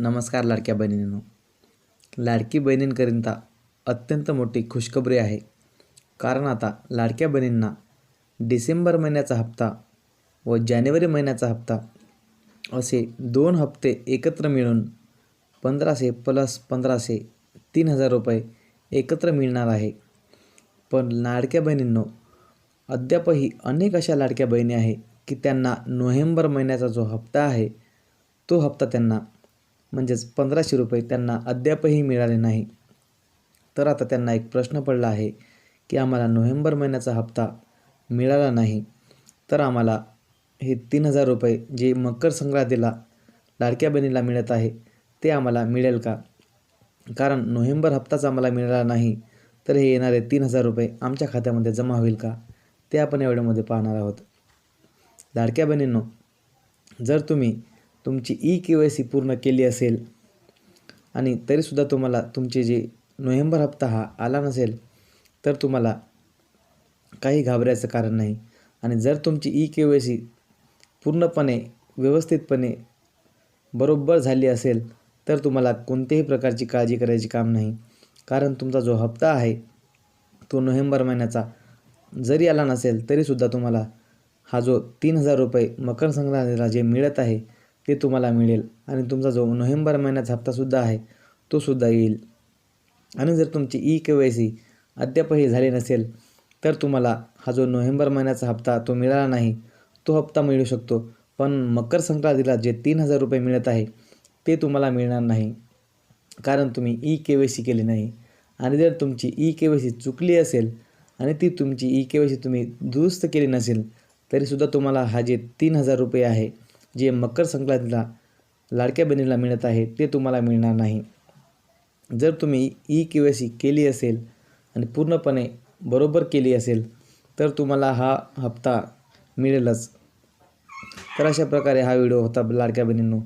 नमस्कार लाडक्या बहिणींनो. लाडकी बहिणींकरिता अत्यंत मोठी खुशखबरी आहे. कारण आता लाडक्या बहिणींना डिसेंबर महिन्याचा हप्ता व जानेवारी महिन्याचा हप्ता असे दोन हप्ते एकत्र मिळून पंधराशे प्लस पंधराशे तीन हजार रुपये एकत्र मिळणार आहे. पण लाडक्या बहिणींनो अद्यापही अनेक अशा लाडक्या बहिणी आहे की त्यांना नोव्हेंबर महिन्याचा जो हप्ता आहे तो हप्ता त्यांना म्हणजेच पंधराशे रुपये त्यांना अद्यापही मिळाले नाही. तर आता त्यांना एक प्रश्न पडला आहे की आम्हाला नोव्हेंबर महिन्याचा हप्ता मिळाला नाही तर आम्हाला हे तीन हजार रुपये जे मकर संक्रांतीला लाडक्या बहिणीला मिळत आहे ते आम्हाला मिळेल का? कारण नोव्हेंबर हप्ताच आम्हाला मिळाला नाही तर हे येणारे तीन हजार रुपये आमच्या खात्यामध्ये जमा होईल का? ते आपण या व्हिडिओमध्ये पाहणार आहोत. लाडक्या बहिणींनो जर तुम्ही तुमची ई के वाय सी पूर्ण केली असेल आणि तरीसुद्धा तुम्हाला तुमचे जे नोव्हेंबर हप्ता हा आला नसेल तर तुम्हाला काही घाबरायचं कारण नाही. आणि जर तुमची ई के वाय सी पूर्णपणे व्यवस्थितपणे बरोबर झाली असेल तर तुम्हाला कोणत्याही प्रकारची काळजी करायची काम नाही. कारण तुमचा जो हप्ता आहे तो नोव्हेंबर महिन्याचा जरी आला नसेल तरीसुद्धा तुम्हाला हा जो तीन हजार रुपये मकर संक्रांतीला जे मिळत आहे ते तुम्हाला मिळेल. आणि तुमचा जो नोव्हेंबर महिन्याचा हप्तासुद्धा आहे तो सुद्धा येईल. आणि जर तुमची ई के वाय सी अद्यापही झाली नसेल तर तुम्हाला हा जो नोव्हेंबर महिन्याचा हप्ता तो मिळाला नाही तो हप्ता मिळू शकतो. पण मकर संक्रांतीला जे तीन हजार रुपये मिळत आहे ते तुम्हाला मिळणार नाही. कारण तुम्ही ई के वाय सी केली नाही. आणि जर तुमची ई के वाय सी चुकली असेल आणि ती तुमची ई के वाय सी तुम्ही दुरुस्त केली नसेल तरीसुद्धा तुम्हाला हा जे तीन हजार रुपये आहे जे मकर संक्रांतीला लाडक्या बहिणीला मिळत आहे ते तुम्हाला मिळणार नाही. जर तुम्ही ई के वाय सी केली असेल आणि पूर्णपणे बरोबर केली असेल तर तुम्हाला हा हप्ता मिळेलच. तर अशा प्रकारे हा व्हिडिओ होता लाडक्या बहिणींनो.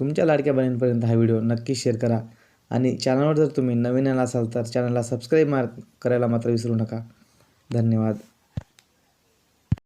तुमच्या लाडक्या बहिणींपर्यंत हा व्हिडिओ नक्की शेअर करा आणि चॅनलवर जर तुम्ही नवीन आला असाल तर चॅनलला सबस्क्राईब मार करायला मात्र विसरू नका. धन्यवाद.